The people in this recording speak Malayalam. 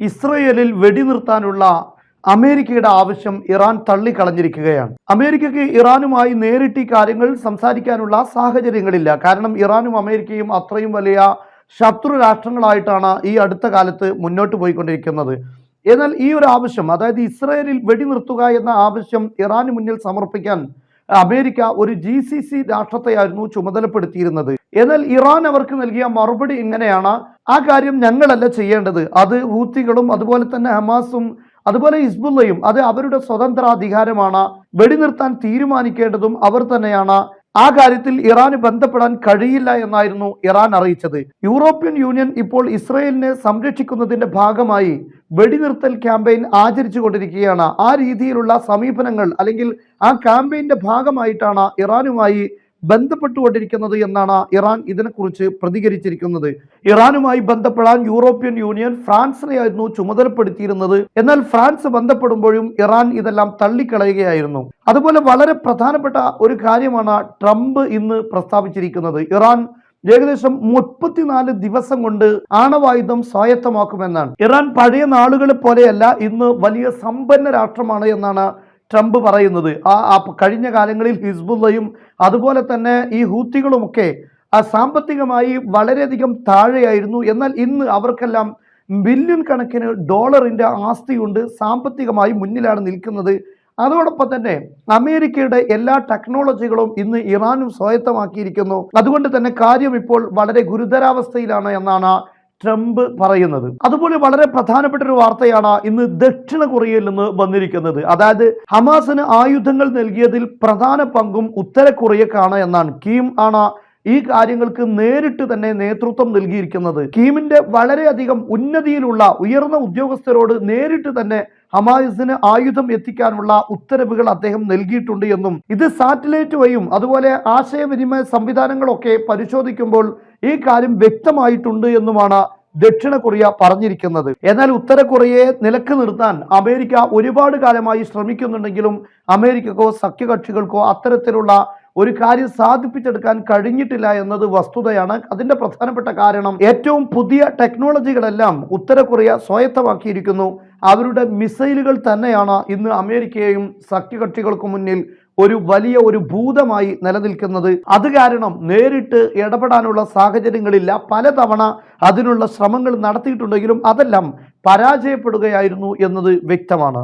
ഇസ്രയേലിൽ വെടിനിർത്താനുള്ള അമേരിക്കയുടെ ആവശ്യം ഇറാൻ തള്ളിക്കളഞ്ഞിരിക്കുകയാണ്. അമേരിക്കയ്ക്ക് ഇറാനുമായി നേരിട്ട് കാര്യങ്ങൾ സംസാരിക്കാനുള്ള സാഹചര്യങ്ങളില്ല. കാരണം ഇറാനും അമേരിക്കയും അത്രയും വലിയ ശത്രു രാഷ്ട്രങ്ങളായിട്ടാണ് ഈ അടുത്ത കാലത്ത് മുന്നോട്ട് പോയിക്കൊണ്ടിരിക്കുന്നത്. എന്നാൽ ഈ ഒരു ആവശ്യം അതായത് ഇസ്രയേലിൽ വെടിനിർത്തുക എന്ന ആവശ്യം ഇറാന് മുന്നിൽ സമർപ്പിക്കാൻ അമേരിക്ക ഒരു ജി സി സി രാഷ്ട്രത്തെയായിരുന്നു ചുമതലപ്പെടുത്തിയിരുന്നത്. എന്നാൽ ഇറാൻ അവർക്ക് നൽകിയ മറുപടി ഇങ്ങനെയാണ്. ആ കാര്യം ഞങ്ങളല്ല ചെയ്യേണ്ടത്. അത് ഹൂത്തികളും അതുപോലെ തന്നെ ഹമാസും അതുപോലെ ഹിസ്ബുള്ളയും അത് അവരുടെ സ്വതന്ത്ര അധികാരമാണ് വെടിനിർത്താൻ തീരുമാനിക്കേണ്ടതും അവർ തന്നെയാണ്. ആ കാര്യത്തിൽ ഇറാന് ബന്ധപ്പെടാൻ കഴിയില്ല എന്നായിരുന്നു ഇറാൻ അറിയിച്ചത്. യൂറോപ്യൻ യൂണിയൻ ഇപ്പോൾ ഇസ്രയേലിനെ സംരക്ഷിക്കുന്നതിന്റെ ഭാഗമായി വെടിനിർത്തൽ ക്യാമ്പയിൻ ആചരിച്ചു കൊണ്ടിരിക്കുകയാണ് ആ രീതിയിലുള്ള സമീപനങ്ങൾ അല്ലെങ്കിൽ ആ ക്യാമ്പയിന്റെ ഭാഗമായിട്ടാണ് ഇറാനുമായി ബന്ധപ്പെട്ടുകൊണ്ടിരിക്കുന്നത് എന്നാണ് ഇറാൻ ഇതിനെക്കുറിച്ച് പ്രതികരിച്ചിരിക്കുന്നത്. ഇറാനുമായി ബന്ധപ്പെടാൻ യൂറോപ്യൻ യൂണിയൻ ഫ്രാൻസിനെയായിരുന്നു ചുമതലപ്പെടുത്തിയിരുന്നത്. എന്നാൽ ഫ്രാൻസ് ബന്ധപ്പെടുമ്പോഴും ഇറാൻ ഇതെല്ലാം തള്ളിക്കളയുകയായിരുന്നു. അതുപോലെ വളരെ പ്രധാനപ്പെട്ട ഒരു കാര്യമാണ് ട്രംപ് ഇന്ന് പ്രസ്താവിച്ചിരിക്കുന്നത്. ഇറാൻ ഏകദേശം മുപ്പത്തിനാല് ദിവസം കൊണ്ട് ആണവായുധം സ്വായത്തമാക്കുമെന്നാണ്. ഇറാൻ പഴയ നാളുകളെ പോലെയല്ല ഇന്ന് വലിയ സമ്പന്ന രാഷ്ട്രമാണ് എന്നാണ് ട്രംപ് പറയുന്നത്. ആ കഴിഞ്ഞ കാലങ്ങളിൽ ഹിസ്ബുല്ലയും അതുപോലെ തന്നെ ഈ ഹൂത്തികളുമൊക്കെ ആ സാമ്പത്തികമായി വളരെയധികം താഴെയായിരുന്നു. എന്നാൽ ഇന്ന് അവർക്കെല്ലാം ബില്യൺ കണക്കിന് ഡോളറിന്റെ ആസ്തിയുണ്ട്. സാമ്പത്തികമായി മുന്നിലാണ് നിൽക്കുന്നത്. അതോടൊപ്പം തന്നെ അമേരിക്കയുടെ എല്ലാ ടെക്നോളജികളും ഇന്ന് ഇറാനും സ്വായത്തമാക്കിയിരിക്കുന്നു. അതുകൊണ്ട് തന്നെ കാര്യം ഇപ്പോൾ വളരെ ഗുരുതരാവസ്ഥയിലാണ് എന്നാണ് ട്രംപ് പറയുന്നത്. അതുപോലെ വളരെ പ്രധാനപ്പെട്ട ഒരു വാർത്തയാണ് ഇന്ന് ദക്ഷിണ കൊറിയയിൽ നിന്ന് വന്നിരിക്കുന്നത്. അതായത് ഹമാസിന് ആയുധങ്ങൾ നൽകിയതിൽ പ്രധാന പങ്കും ഉത്തര കൊറിയക്കാണ് എന്നാണ്. കീം ആണ് ഈ കാര്യങ്ങൾക്ക് നേരിട്ട് തന്നെ നേതൃത്വം നൽകിയിരിക്കുന്നത്. കീമിന്റെ വളരെയധികം ഉന്നതിയിലുള്ള ഉയർന്ന ഉദ്യോഗസ്ഥരോട് നേരിട്ട് തന്നെ ഹമാസിന് ആയുധം എത്തിക്കാനുള്ള ഉത്തരവുകൾ അദ്ദേഹം നൽകിയിട്ടുണ്ട് എന്നും ഇത് സാറ്റലൈറ്റ് വഴിയും അതുപോലെ ആശയവിനിമയ സംവിധാനങ്ങളൊക്കെ പരിശോധിക്കുമ്പോൾ ഈ കാര്യം വ്യക്തമായിട്ടുണ്ട് എന്നുമാണ് ദക്ഷിണ കൊറിയ പറഞ്ഞിരിക്കുന്നത്. എന്നാൽ ഉത്തര കൊറിയയെ നിലയ്ക്ക് നിർത്താൻ അമേരിക്ക ഒരുപാട് കാലമായി ശ്രമിക്കുന്നുണ്ടെങ്കിലും അമേരിക്കക്കോ സഖ്യകക്ഷികൾക്കോ അത്തരത്തിലുള്ള ഒരു കാര്യം സാധിപ്പിച്ചെടുക്കാൻ കഴിഞ്ഞിട്ടില്ല എന്നത് വസ്തുതയാണ്. അതിന്റെ പ്രധാനപ്പെട്ട കാരണം ഏറ്റവും പുതിയ ടെക്നോളജികളെല്ലാം ഉത്തര കൊറിയ സ്വായത്തമാക്കിയിരിക്കുന്നു. അവരുടെ മിസൈലുകൾ തന്നെയാണ് ഇന്ന് അമേരിക്കയെയും സഖ്യകക്ഷികൾക്കും മുന്നിൽ ഒരു വലിയ ഒരു ഭൂതമായി നിലനിൽക്കുന്നത്. അത് കാരണം നേരിട്ട് ഇടപെടാനുള്ള സാഹചര്യങ്ങളില്ല. പലതവണ അതിനുള്ള ശ്രമങ്ങൾ നടത്തിയിട്ടുണ്ടെങ്കിലും അതെല്ലാം പരാജയപ്പെടുകയായിരുന്നു എന്നത് വ്യക്തമാണ്.